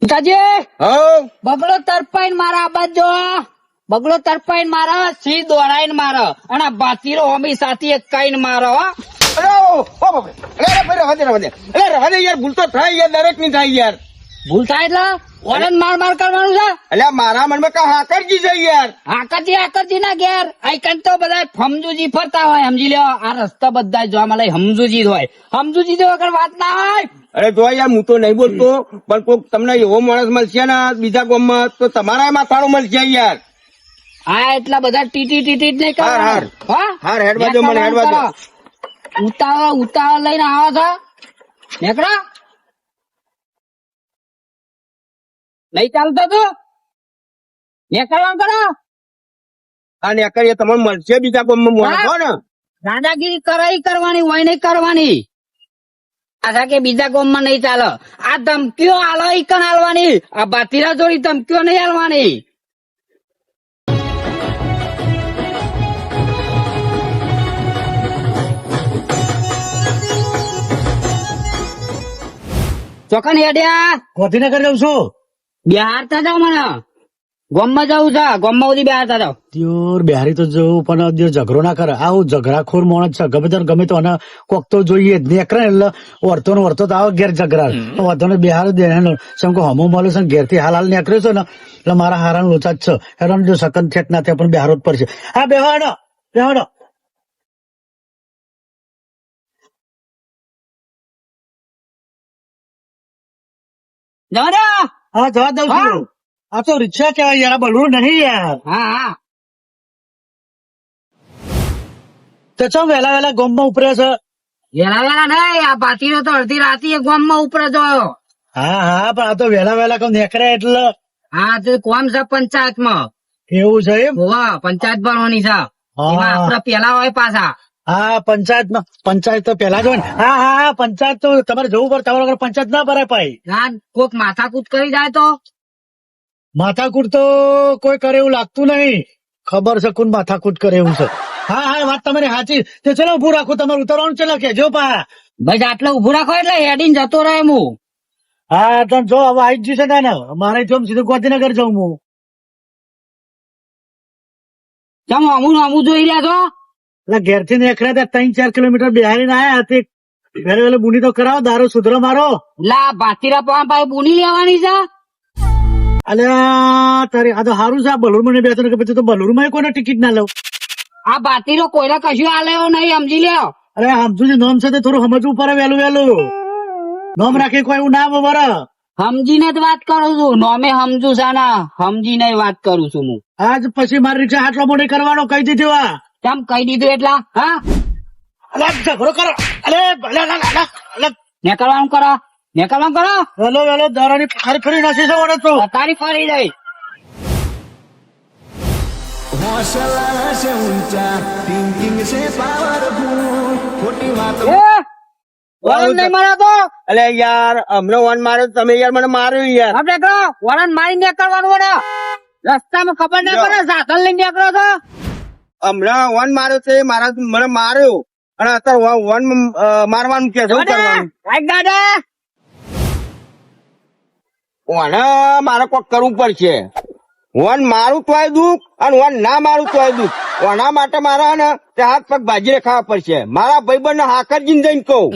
પિતાજી! હવ બગલો તરપાઈને મારા આબાદ જો બગલો તરપાઈને મારા સી દોડાઈને મારો. અને આ બાતીરો હોમી સાથી એક કાઈને મારો હો. અરે રવા દે રવા દે અરે રવા દે યાર ભૂલ તો થાય યાર દરેકની થાય યાર. ભૂલ થાય એટલે? ઓરન માર માર કરવાનું છે? એટલે મારા મનમાં કા હાકરજી છે યાર. હાકરજી હાકરજી ના ઘેર. આઈકન તો બધા હમજુજી ફરતા હોય સમજી લ્યો. આ રસ્તા બધા જોવા મળે હમજુજી હોય. હમજુજી જો વગર વાત ના હોય? અરે જો યાર હું તો નહીં બોલતો પણ કોઈક તમને એવો માણસ મળશે ને બીજા ગામમાં તો તમારા માથાનું મળશે યાર. હા એટલા બધા ટીટી ટીટી નહીં કરો હા? હા હેડવા દો મને, હેડવા દો. ઉતાવળ ઉતાવળ લઈને આવો છો. નીકળો. નહીં ચાલતો તું? નીકળવાનું કરો આ ને કરીએ તમને મળશે બીજા ગામમાં ને દાદાગીરી કરાઈ કરવાની હોય નહીં કરવાની. આશા કે બીજા ગામમાં નહીં ચાલે. આ ધમકીઓ આલો ઈ કણ આલવાની? આ બાતીરા જોડી ધમકીઓ નહીં આલવાની? ચોકન હેડ્યા ગોધીનગર જાઉં છું. બિહારતા જાવ મને. ગોમમાં જવું છે ગોમમાં સુધી બિહારતા જાવ ત્યોર બિહારી તો જવું પણ દિયો ઝઘડો ના કરે. આવું ઝઘડાખોર માણસ છે. ગમે ત્યારે ગમે તો અને કોક તો જોઈએ જ. નેકરે એટલે વર્તો ને વર્તો તો આવે ઘેર ઝઘડા. વર્તો ને બિહાર દે. સમ કે હમું મળે છે ઘેરથી હાલ હાલ નીકળ્યો છે ને એટલે મારા હારા લોચા જ છે. હેરાન જો સકન થેક ના થાય પણ બિહારો જ પડશે. હા બેહાડો બેહાડો. જવા હા જવા દઉં છું. આ તો રિક્ષા કહેવાય યાર આ બલવું નહીં યાર. હા હા. તો ચમ વેલા વેલા ગોમમાં ઉપરે છે? વેલા વેલા નહીં આ પાટીનો તો અડધી રાતે ગોમમાં ઉપરે જોયો. હા હા પણ આ તો વેલા વેલા કઉ નેકરે એટલે. હા તો કોમ છે પંચાયતમાં? એવું છે એમ? હોવા પંચાયત ભરવાની છે. એમાં આપડે પેલા હોય પાછા. હા પંચાયત પંચાયત તો પેલા જો ને. હા હા પંચાયત તો તમારે જવું પડે તમારા વગર પંચાયત ના ભરાય ભાઈ. ના કોક માથાકૂટ કરી જાય તો? માથાકૂટ તો કોઈ કરે એવું લાગતું નહીં. ખબર છે કોણ માથાકૂટ કરે એવું છે. હા હા વાત તમારી સાચી. તો ચલો ઉભું રાખો તમારે ઉતરવાનું ચલો કે જો પા. ભાઈ આટલો ઉભું રાખો એટલે હેડીને જતો રહે હું. હા તમે જો હવે આવી જ જશે ને મારે જો સીધું ગાંધીનગર જવું હું. ચમ અમું ને જોઈ રહ્યા છો એટલે ઘેરથી નીકળ્યા ત્યાં ત્રણ ચાર કિલોમીટર બિહારીને આયા તે વેલે વેલે બુની તો કરાવો દારૂ સુધરો મારો. લા ભાતીરા પવા ભાઈ બુની લેવાની છે? અલે તારે આ તો સારું છે આ બલુર મને બેસો કે પછી તો બલુરમાં કોને ટિકિટ ના લઉં. આ ભાતીરો કોઈને કશું આલ્યો નહીં સમજી લ્યો. અરે સમજુ છે નોમ છે તે થોડું સમજવું પડે વેલું વેલું નોમ રાખી કોઈ એવું ના બરાબર સમજીને જ વાત કરું છું નોમે સમજુ છે ને સમજીને વાત કરું છું હું. આજ પછી મારી રિક્ષા આટલો મોટી કરવાનો કહી દીધો આ. કેમ કહી દીધું એટલા? હા? અલે ઝઘડો કરો. અલે ભલે નીકળવાનું કરો. નીકળવાનું કરો. વેલો વેલો દારાની ફરી ફરી નાસી છે ઓડે તો. તારી ફરી જાય વરણ મારો તો? યાર હમણો વન માર્યો તમે યાર મને માર્યું યાર આપણે કહો વરણ મારી નીકળવાનું રસ્તામાં ખબર ના પડે સાધન લઈને નીકળો તો. હમણાં વન માર્યો છે મારા મને માર્યો. અને અત્યારે વન મારવાનું કે શું કરવાનું? દાદા. ઓને મારે કોક કરવું પડશે. વન મારું તોય દુઃખ અને વન ના મારું તોય દુઃખ ઓના માટે મારા ને તે હાથ પગ ભાજી ખાવા પડશે. મારા ભાઈબંધ ને હાકરજીને જઈને કહું.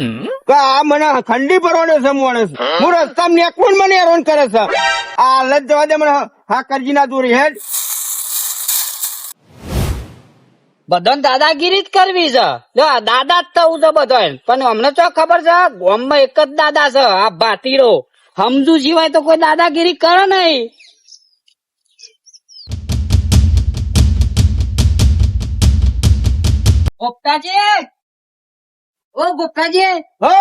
કે આ મને ઠંડી પરવાનો છે. માણસ હું રસ્તા ને મને હેરાન કરે છે. આ હાલત જવા દે મને હાકરજી ના દોરી હેડ બધાને દાદાગીરી જ કરવી છે. જો દાદા જ થવું છે બધો પણ અમને તો ખબર છે ગામમાં એક જ દાદા છે આ ભાતીરો સમજુ સિવાય તો કોઈ દાદાગીરી કરે નહીં. ગોપતાજી! ઓ ગોપતાજી! હો!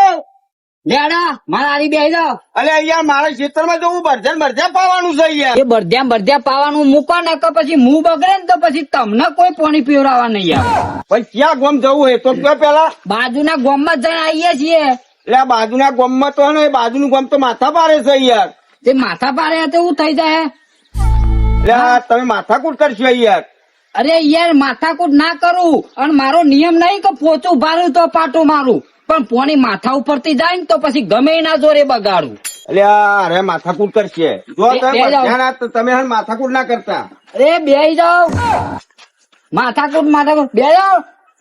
લેડા મારા આરી બે અલે અહીંયા મારા ખેતરમાં જવું પાવાનું છે યાર એ પાવાનું મૂકો ને કે પછી મું બગડે ને તો પછી તમને કોઈ પાણી પીવડાવવા નહીં યાર પછી ક્યાં ગોમ જવું હોય તો કયો પેલા. બાજુના ગામમાં જઈને આવીએ છીએ. એટલે બાજુના બાજુના ગોમમાં તો ને બાજુનું ગોમ તો માથા પારે છે યાર તે માથા પારે તો એવું થઈ જાય? એટલે તમે માથાકૂટ કરશો યાર અરે યાર માથાકૂટ ના કરું. અને મારો નિયમ નહીં કે પોચું ભારું તો પાટું મારું. પણ પોણી માથા ઉપરથી જાય ને તો પછી ગમે ના જોરે બગાડું. અરે માથાકૂટ કરશે. જો તમે માથાકૂટ ના કરતા. અરે બે જાઓ. માથાકૂટ માથાકૂટ. બે જાઓ.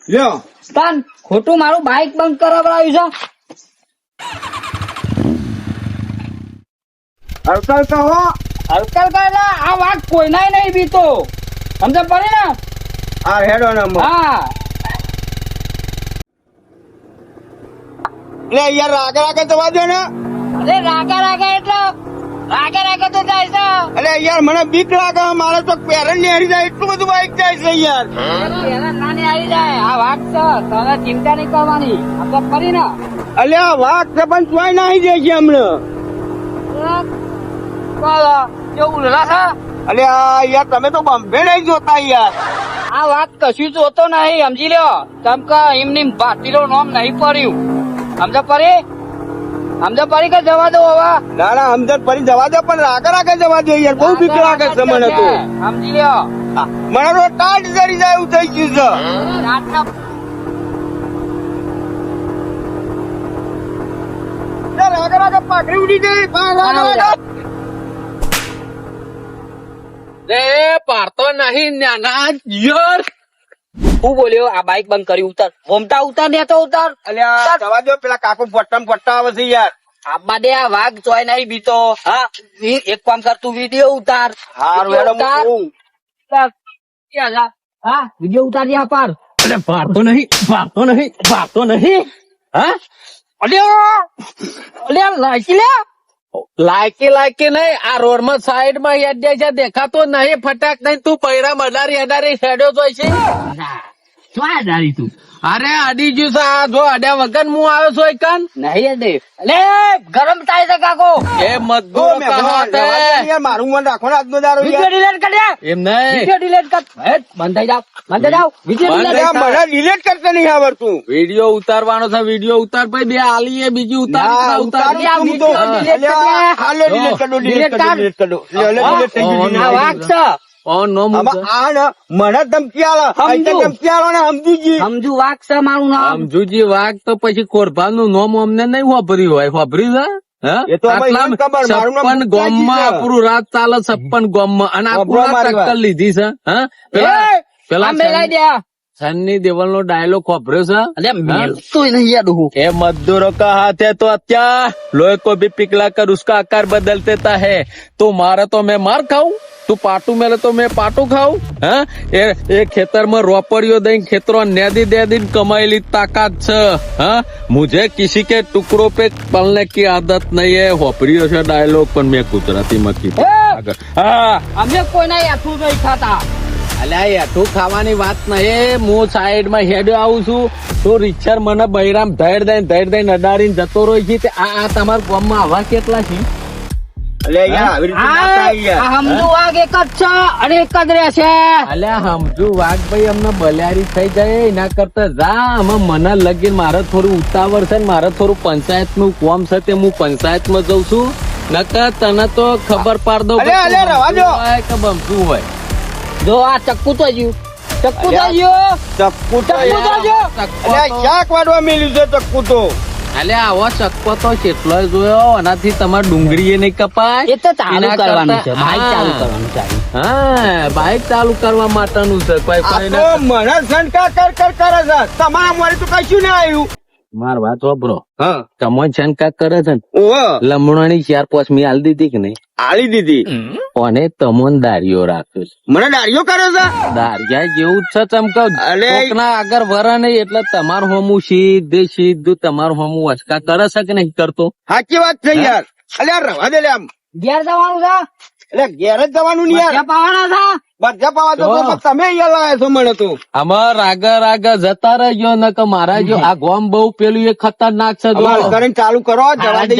લ્યો. તાન ખોટું મારું બાઇક બંધ કરાવડાવ્યું છે. અલકલ કહો. અલકલ કહેલા આ વાત કોઈનાય નહીં બીતો. સમજ પડે ને? આ હેડો નંબર હા. એટલે યાર રાગે રાગે જવા દે ને. અરે રાગે રાગે એટલે રાગે રાગે તો જાય છે. એટલે યાર મને બીક લાગે મારે તો પેરેન્ટની હારી જાય એટલું બધું બાઈક જાય છે યાર. ના જાય. આ વાત છે તને ચિંતા નહીં કરવાની. આપણે ફરી ને. આ વાત છે પણ ચોય નાહી જાય છે હમણાં. કેવું છે? એટલે આ યાર તમે તો બોમ્બે નહીં જોતા યાર. આ વાત કશું જોતો નહીં સમજી લ્યો. તમ કે એમની ભાતીરો નામ નહીં પડ્યું. સમજ પડી સમજ પડી કે જવા દો હવે? ના ના હમદર્દ ફરી જવા દો પણ રાગે રાગે જવા દે યાર. બહુ બીક લાગે છે મને તો. સમજી લ્યો. મને તો ટાટ જરી જાય એવું થઈ ગયું છે. રાતના યાર, રાગે રાગે પાઘડી ઉડી ગઈ. રાગે રાગે. રે પાડતો નહીં નાના યર. હું બોલ્યો આ બાઈક બંધ કરી ઉતર. ઘૂમતા ઉતર ને તો ઉતર. અલ્યા જવા દો પેલા કાકો પટ્ટા પટ્ટા આવે છે યાર. આબા દે આ વાઘ ચોય નહીં બીતો. હા એક કામ કર તું વીડિયો ઉતાર. હાર હેડો હું વીડિયો ઉતાર. દે પાર. અરે પાડતો નહીં પાડતો નહીં પાડતો નહીં. હા? અલ્યા અલ્યા લાઈકી લે. લાયકી લાયકી નહીં. આ રોડમાં સાઈડમાં હેડે દેખાતો નહીં ફટાક નહીં. તું પૈરા મડારી અડારી હેડ્યો જોઈ તું. અરે અડી છે જો અડ્યા વગર હું આવ્યો છું એકન. નહીં અડે લે ગરમ થાય છે કાકો. એ મજદૂર યાર, મારું મન રાખો ને આજનો દારો વીડિયો ડિલીટ કર દે એમ નહીં. વિડિયો ડિલીટ કર. બંધ થઈ જાવ બંધ થઈ જાવ વિડિયો ડિલીટ મને ડિલીટ કરતા નહીં આવડતું. વિડિયો ઉતારવાનો છે વીડિયો ઉતાર પછી બે આલી બીજી ઉતાર ઉતાર. હું તો. હાલો delete કરી દો, ડિલીટ કર દો, delete કરી દો. લ્યો, delete થઈ ગયું, હા, નો વાઘ છે. સમજુજી વાઘ તો આપણું રાત ચાલે છપ્પન ગોમમાં. અને આપણું ટક્કર લીધી છે. હા? પેલા સન્ની દેવલ નો ડાયલોગ વાપર્યો છે? એ મજદૂરો કા હાથે તો અત્યા લોહે કો ભી પિકલા કર ઉસકા આકાર બદલતે તા હે. તો મારે તો મેં માર ખાઉં. તું પાટું મેલે તો મેં પાટું ખાઉં? હા? એ એ ખેતરમાં રોપડીઓ દઈ ખેતરો નેદી દેદીને કમાયેલી તાકાત છે. હા? મુજે કિસી કે ટુકડો પે પલને કી આદત નહીં હે. હોપડીઓ છે ડાયલોગ પણ મેં ગુજરાતીમાં કીધું. હા. અમે કોઈના યાથું નહીં ખાતા. અલ્યા યાથું ખાવાની વાત નહીં હું. સાઈડમાં હેડ્યો આવું છું. તો રિક્ષર મને બૈરામ ધૈર દઈને ધૈર દઈને અડાડીને જતો રહી છે. આ આ તમારા ગામમાં આવા કેટલા છે? એટલે યાર આવી રીતે ના યાર. આ વાઘ એક જ છે અને એક જ રહેશે અલ્યા સમજુ વાઘભાઈ અમને બલિયારી થઈ જાય એના કરતા જા અમે મને લગીન મારે થોડું ઉતાવળ છે ને મારે થોડું પંચાયતનું કોમ છે તે હું પંચાયતમાં જઉં છું. નકર તને તો ખબર પાડ દઉં અલ્યા, અલ્યા, રહેવા દો. હોય કે બમતું હોય. જો આ ચક્કુ તો જ્યું ચક્કુ તો. ચક્કુ તો ચક્કુ તો શાક વાળવા મેલ્યું છે ચક્કુ તો? અલ્યા આવો ચક્કો તો કેટલો જોયો. એનાથી તમારે ડુંગળી નહીં કપાય? એ તો ચાલુ કરવાનું છે. બાઈક ચાલુ કરવાનું છે હા બાઈક ચાલુ કરવા માટેનું છે. કોઈ મને શંકા કર કર કરે છે. તમારા મારી તો કશું ના આવ્યું. માર વાત વાપરો. હા. તમો કાક કરે છે ને. લમણાની ચાર પાંચ મી આલ દીધી કે નહીં? આલી દીધી? અને તમોન દારીઓ રાખ્યો છે? મને દાડીઓ કર્યો છે? દારિયા જેવું જ છે ચમકાવ અલે. કોકના આગળ વરા નહીં એટલે તમારું હોમું સીધે સીધું તમારું હોમું વચકા કરે છે કે નહીં કરતો? સાચી વાત છે યાર. અલ્યા રવા દે આમ. ઘેર જવાનું છે? એટલે ઘેર જ જવાનું નહીં યાર. પાવાના છે? બધા પાવા તો તમે અહીંયા લાયા છો મને તો. આમાં રાગા રાગા જતા રહેજો ને કે મારા જો આ ગોમ બહુ પેલું એ ખતરનાક છે કરીને ચાલુ કરો જવા દે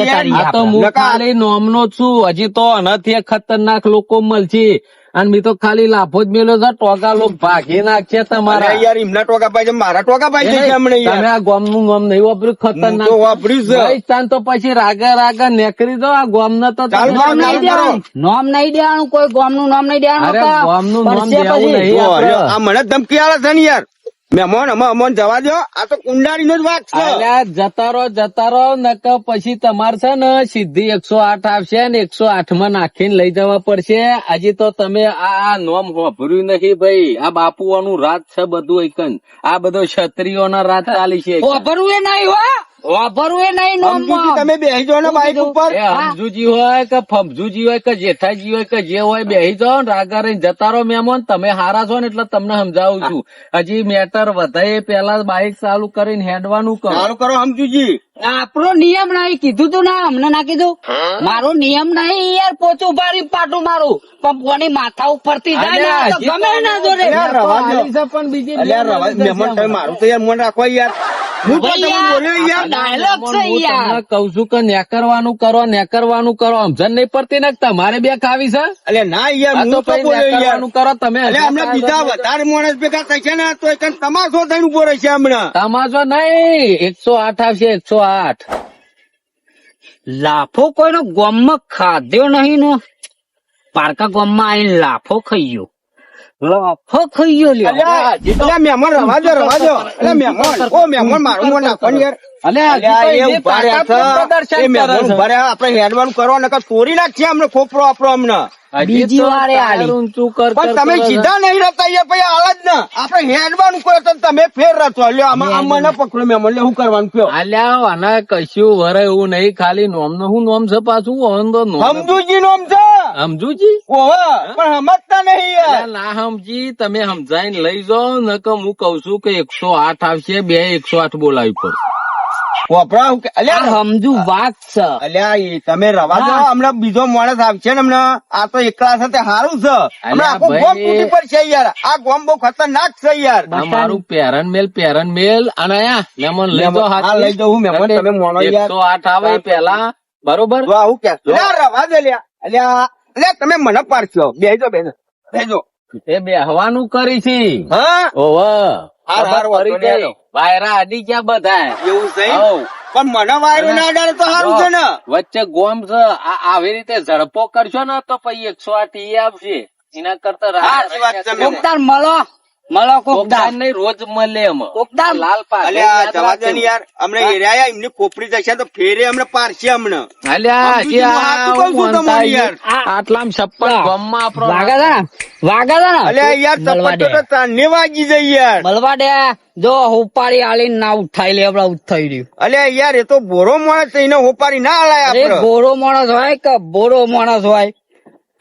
તો હું ખાલી નોમનો છું. હજી તો આનાથી એ ખતરનાક લોકો મળશે. અને મેં તો ખાલી લાભો જ મેલો છે ટોકા લોકો ભાગી નાખશે તમારા. યાર એમના ટોકા પાઈ મારા ટોકા હમણે તમે આ ગોમનું ગોમ નહીં વાપર્યું ખતરનાક. તો વાપર્યું છે. ભાઈ તાન તો પછી રાગે રાગા નેકરી દો આ ગોમ ને તો નામ નહીં દેવાનું. નામ નહીં દેવાનું કોઈ ગામનું નામ નહીં દેવાનું અરે નકર ગામનું નામ દેવું નહીં. આ મને ધમકી આલે છે ને યાર. મહેમાન અમે અમોન જવા દો. આ તો કુંડાળી નો જ વાત છે. અલ્યા જતા રહો જતા રહો નકર પછી તમારે છે ને સીધી એકસો આઠ આવશે ને એકસો આઠમાં નાખીને લઈ જવા પડશે. હજી તો તમે આ નોમ વાપર્યું નહીં ભાઈ. આ બાપુઓનું રાત છે બધું એકન. આ બધો ક્ષત્રિયોના રાત ચાલી છે. વાપરવું એ નહીં હો. વાપરવું નહીં નોમમાં. તમે બેસી ને બાઈક ઉપર. એ હોય કે ફમજુજી હોય કે જેઠાજી હોય કે જે હોય બેહી જાઓ રાગા રહીને જતા રહો મહેમાન. તમે હારા છો ને એટલે તમને સમજાવું છું. હજી મેટર વધારે પેલા બાઇક ચાલુ કરીને હેડવાનું કરો કરો સમજુજી આપણો નિયમ નહીં કીધું તું ના અમને ના કીધું. મારો નિયમ નહીં યાર પોચું ભારી પાટું મારું. પણ કોની માથા ઉપરથી જાય ગમે ના જોડે અલ્યા, રવા દો. આલી છે પણ બીજી મારું તો યાર મન રાખો યાર. હું તો ભાઈ તમને યાર, બોલ્યો યાર ડાયલોગ છે યાર. તમને કઉ છું કે નેકરવાનું કરો નેકરવાનું કરો સમજણ નહીં પડતી ને તમારે બે ખાવી છે? અલ્યા ના યાર હું તો તો બોલ્યો યાર. કરો તમે અલ્યા હમણાં બીજા વધારે માણસ ભેગા થશે ને તો એક તમાશો થઈને ઊભો રહેશે હમણાં. તમાશો નહીં એકસો આઠ આવશે એકસો આઠ. લાફો કોઈનો ગોમમાં ખાધ્યો નહીં નો? પારકા ગોમમાં આવીને લાફો ખાઈ ગયો. લાફો ખાઈ ગયો લ્યો. અલ્યા અલ્યા મહેમાન રવા દો રવા દો અલ્યા મહેમાન. ઓ મહેમાન મારું મોટા નાખો યાર કરે ચોરી અમને ખોપરો અમને. બીજી વારે પણ તમે સીધા નહીં રહેતા યાર પછી હાલ જ ના. આપણે હેડવાનું તો તમે ફેર રચો લ્યો આમાં મને પકડો મેં શું કરવાનું કયો અલ્યા આના કશું વરે એવું નહીં ખાલી નોમનું શું નોમ છે પાછું? ઓન તો નોમ સમજુજી નો છે. સમજુજી ઓહો પણ સમજતા નહીં ના સમજી તમે સમજાઈને લઈ જાઓ નકર હું કઉ છું કે એકસો આઠ આવશે બે એકસો આઠ બોલાવી પડશે. વપરા હું કે- અલ્યા સમજુ વાત છે. અલ્યા એ તમે રવા દો હમણાં બીજો માણસ આવશે ને હમણાં. આ તો એકલા સાથે સારું છે. હમણાં આખું ભાઈ. ગોમ તૂટી પડશે યાર. આ ગોમ બહુ ખતરનાક છે યાર. મારું પેરન મેલ પેરન મેલ. અને આ મેમન લઈ દો હાથ. લઈ હું મહેમાન, તમે મોણો યાર. તો આઠ આવે પેલા બરોબર? વાહ હું કે અલ્યા રવા દે લ્યા અલ્યા અલ્યા તમે મને પાડશો. બેજો બેજો બેજો એ બેહવાનું કરી છે. હા? ઓવ હાર, હાર, ગઈ. વાયરા આડી ગયા બધા એવું છે પણ મને વાયરો ના અડાડે તો સારું છે ને. વચ્ચે ગોમ છે. આવી રીતે ઝડપો કરશો ને તો પછી એકસો આઠ ઈ આવશે. એના કરતા વાત મળો. મળો કોકદાર કોકદાર નહીં રોજ મળે એમ. લાલ પાક અલ્યા જવા દે ને યાર. અમને એરિયા એમની ખોપરી જશે તો ફેરે અમને પારશે અમને. અલ્યા સમજુ છું, હું હાચું કહું છું તમને યાર. આટલામાં છપ્પન ગોમમાં આપણો વાગા અલ્યા યાર. તો જાય યાર. મળવા દે. જો હોપાળી આલી ના ઉઠાઈ લે આપડે ઉઠાઈ રહ્યું. અલ્યા યાર એ તો બોરો માણસ એને હોપારી ના હલાય બોરો આપડે માણસ હોય કે બોરો માણસ હોય?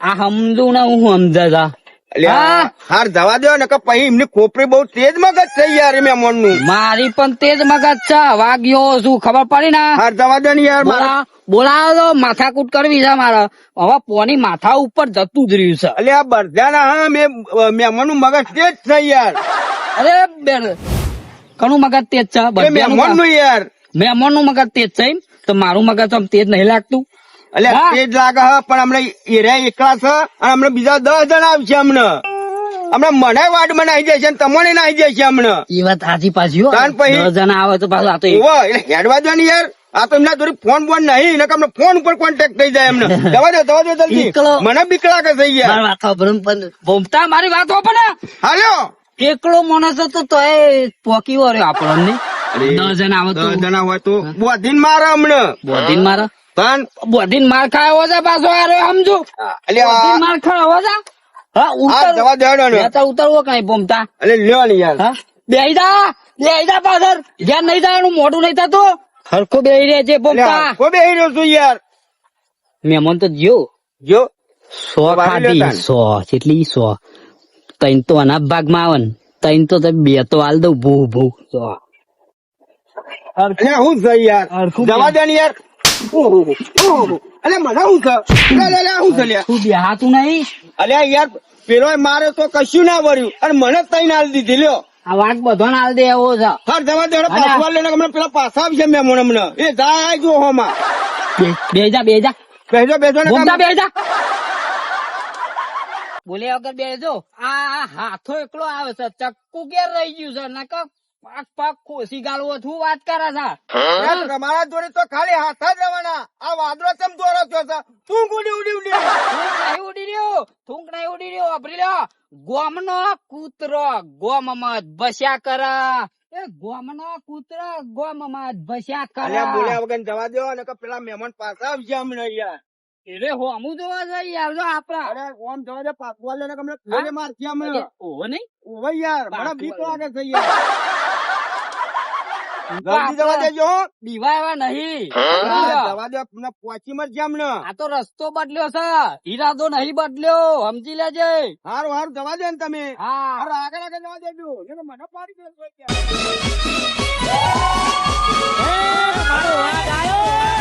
આ સમજુ ને હું સમજે તા અલ્યા હાર જવા દો ને પછી એમની ખોપરી બહુ તેજ મગજ છે યાર મેં મનનું મારી પણ તેજ મગજ છે વાગ્યો શું ખબર પડી ને? હાર જવા દો ને યાર મારા. બોલા બોલાવો તો માથાકૂટ કરવી છે મારે. હવે પોની માથા ઉપર જતું જ રહ્યું છે. અલ્યા બરજાના હા મેં મહેમાનનું મગજ તેજ છે યાર. અરે બેન ઘણું મગજ તેજ છે એ નું યાર. મહેમાનનું મગજ તેજ છે તો મારું મગજ આમ તેજ નહીં લાગતું? હા. તેજ લાગે હે પણ હમણાં એરિયા એકલા છે અને હમણાં બીજા દસ જણા આવશે હમણાં. હમણાં મને વાડમાં નાહી જશે તમને નાહી જશે હમણાં. એ વાત સાચી પાછી? દસ જણા આવે તો પાછું આ તો એટલે હેડવા દો ને યાર. આ તો એમના જોડે ફોન બોન નહીં ને અમને ફોન ઉપર કોન્ટેક્ટ થઈ જાય એમને. દવા દે દવા દો જલ્દી. મને બીક કે થઈ ગયા ભોમતા મારી વાત ને. હાલ્યો એકલો માણસ હતો તો એ પોકી વર્યો આપણને. દસ જણા આવે તો. દસ જણા હોય તો. બોધીન મારા હમણાં. બોધીન મારે? પણ બોધીન માર ખાયો છે પાછો અરે સમજુ. બોધીન માર ખાયો છે હા ઉતર. જવા દેવાનો ને. બેતા ઉતરવો કઈ ભોમતા. અલે લ્યો ને યાર. બેહી જા બેહી જા પાછળ. જ્યાં નહીં જવાનું મોઢું નહીં થતું. હરખો બેહી રહે છે ભોમતા. અલ્યા, બેહી રહ્યો છું યાર. મહેમાન તો જ્યો જો. સો ખાધી સો કેટલી સો. તૈન તો આના ભાગમાં આવે ને. તૈન તો બે તો હાલ દઉં ભૂ ભૂ સો. હું છે યાર. હરખું જવા દે ને યાર. ઓહો, ઓહો. અલ્યા મને હું છે લે, લે, લે, હું છે લ્યા? તું બેહાતું નહીં? અલ્યા યાર પેલો મારે તો કશું ના વર્યું. અને મને તઈ ના દીધી લ્યો. આ વાત બધો હાલ દે એવો છે હાર જવા દે. પાછવા લઈને હમણાં પેલા પાછા આવશે મેં મને મને એ જાય જો હોમાં બેજા બેજા બેજો બે જા. બેસો બેસો ને ભોમતા કામ- બે જા. બોલ્યા વગર બેજો આ હાથો એકલો આવે છે ચક્કુ ઘેર રહી ગયું છે નકર પાક પાક ખોસી ગાળવો છું વાત કરે છે. તમારા જોડે તો ખાલી હાથ જ રહેવાના. આ વાદળો ચમ દોરો છો છે? તું ઉડી ઉડી ઉડી નહીં ઉડી રહ્યો. થૂંક નહીં ઉડી રહ્યો. વાપરી લ્યો ગોમનો કૂતરો ગોમમાં જ બસ્યા કરા. એ ગોમનો કૂતરો ગોમમાં જ બસ્યા અલ્યા કરા બોલ્યા વગર જવા દો અને કે પેલા મહેમાન પાછા આવશે અમને યાર એટલે હોમું જોવા જઈએ યાર જો આપડા અરે ઓમ જોવા જાય પાછું લે અમને ઘરે મારશે અમને? ઓહો નહીં? ઓ યાર મને બીક લાગે છે યાર. જલ્દી જવા દેજો હો. નહીં. જવા દે અમને પહોંચી મરશે અમને. આ તો રસ્તો બદલ્યો છે. ઈરાદો નહીં બદલ્યો. સમજી લેજે. હારું હારું જવા દે ને તમે. હા. હારું આગળ આગળ જવા દેજો. મને પાડી દેશો મારો